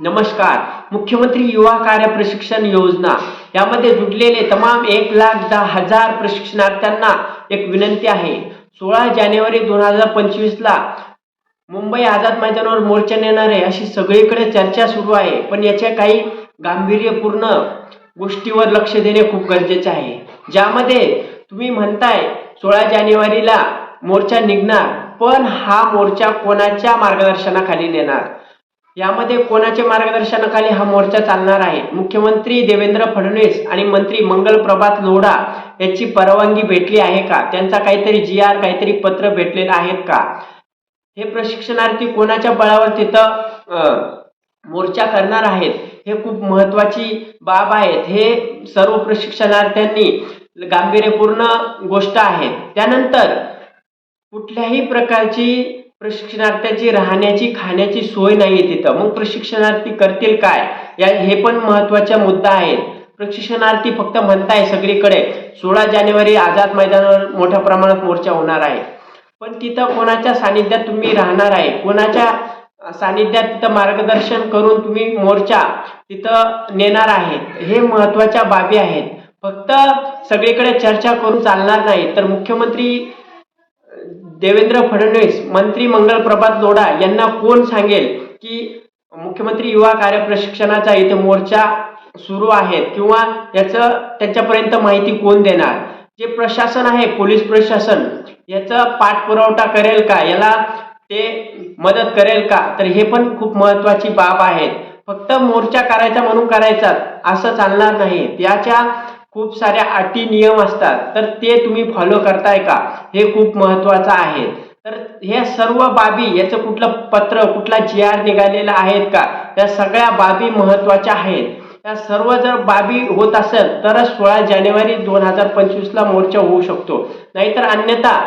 नमस्कार. मुख्यमंत्री युवा कार्य प्रशिक्षण योजना. यामध्ये जुडलेले तमाम एक लाख दहा हजार प्रशिक्षणार्थ्यांना एक विनंती आहे. सोळा जानेवारी दोन हजार पंचवीसला मुंबई आझाद मैदानावर मोर्चा नेणार आहे अशी सगळीकडे चर्चा सुरू आहे. पण याच्या काही गांभीर्यपूर्ण गोष्टीवर लक्ष देणे खूप गरजेचे आहे. ज्यामध्ये तुम्ही म्हणताय सोळा जानेवारीला मोर्चा निघणार पण हा मोर्चा कोणाच्या मार्गदर्शनाखाली नेणार? यामध्ये कोणाचे मार्गदर्शनाखाली हा मोर्चा चालणार आहे? मुख्यमंत्री देवेंद्र फडणवीस आणि मंत्री मंगल प्रभात लोढा याची परवानगी भेटली आहे का? त्यांचा काहीतरी जी आर काहीतरी पत्र भेटलेलं आहेत का? हे प्रशिक्षणार्थी कोणाच्या बळावर तिथं मोर्चा करणार आहेत? हे खूप महत्वाची बाब आहेत. हे सर्व प्रशिक्षणार्थ्यांनी गांभीर्यपूर्ण गोष्ट आहे. त्यानंतर कुठल्याही प्रकारची प्रशिक्षणार्थ्याची राहण्याची खाण्याची सोय नाही तिथं. मग प्रशिक्षणार्थी करतील काय? या हे पण महत्त्वाचा मुद्दा आहे प्रशिक्षणार्थी फक्त म्हणताय सगळीकडे सोळा जानेवारी आझाद मैदानावर मोठ्या प्रमाणात मोर्चा होणार आहे. पण तिथं कोणाच्या सानिध्यात तुम्ही राहणार आहे? कोणाच्या सानिध्यात तिथं मार्गदर्शन करून तुम्ही मोर्चा तिथं नेणार आहेत? हे महत्त्वाच्या बाबी आहेत. फक्त सगळीकडे चर्चा करून चालणार नाही. तर मुख्यमंत्री देवेंद्र फडणवीस मंत्री मंगल प्रभात लोढा यांना कोण सांगेल की मुख्यमंत्री युवा कार्य प्रशिक्षणाचा इथे मोर्चा सुरू आहेत किंवा याचं त्यांच्यापर्यंत माहिती कोण देणार? जे प्रशासन आहे पोलीस प्रशासन याचा पाठपुरवठा करेल का? याला ते मदत करेल का? तर हे पण खूप महत्वाची बाब आहे. फक्त मोर्चा करायचा म्हणून करायचा असं चालणार नाही. त्याच्या खूप साऱ्या अटी नियम असतात. तर ते तुम्ही फॉलो करताय का? हे खूप महत्वाचं आहे. तर हे सर्व बाबी याचं कुठलं पत्र कुठला जी आर निघालेला आहेत का? त्या सगळ्या बाबी महत्त्वाच्या आहेत. त्या सर्व जर बाबी होत असेल तरच सोळा जानेवारी दोन हजार पंचवीसला मोर्चा होऊ शकतो. नाहीतर अन्यथा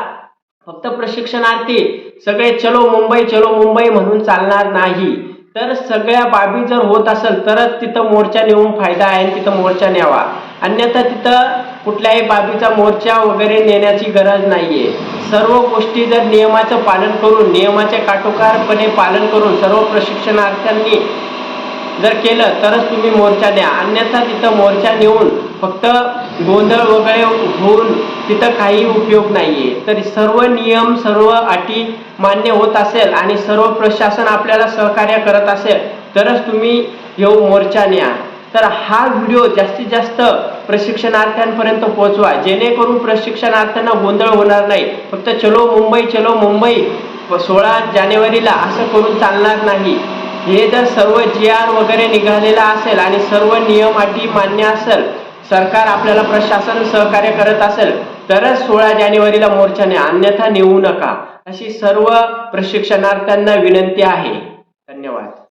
फक्त प्रशिक्षणार्थी सगळे चलो मुंबई चलो मुंबई म्हणून चालणार नाही. तर सगळ्या बाबी जर होत असेल तरच तिथं मोर्चा नेऊन फायदा आहे आणि तिथं मोर्चा न्यावा. अन्यथा तिथं कुठल्याही बाबीचा मोर्चा वगैरे नेण्याची गरज नाही आहे सर्व गोष्टी जर नियमाचं पालन करून नियमाचे काटोकारपणे पालन करून सर्व प्रशिक्षणार्थ्यांनी जर केलं तरच तुम्ही मोर्चा द्या. अन्यथा तिथं मोर्चा नेऊन फक्त गोंधळ वगैरे होऊन तिथं काही उपयोग नाही आहे तर सर्व नियम सर्व अटी मान्य होत असेल आणि सर्व प्रशासन आपल्याला सहकार्य करत असेल तरच तुम्ही येऊ मोर्चा न्या. तर हा व्हिडिओ जास्तीत जास्त प्रशिक्षणार्थ्यांपर्यंत पोहोचवा. जेणेकरून प्रशिक्षणार्थ्यांना गोंधळ होणार नाही. फक्त चलो मुंबई चलो मुंबई सोळा जानेवारीला असं करून चालणार नाही. हे जर सर्व जी आर वगैरे निघालेला असेल आणि सर्व नियम अटी मान्य असेल सरकार आपल्याला प्रशासन सहकार्य करत असेल तरच सोळा जानेवारीला मोर्चाने अन्यथा नेऊ नका. अशी सर्व प्रशिक्षणार्थ्यांना विनंती आहे. धन्यवाद.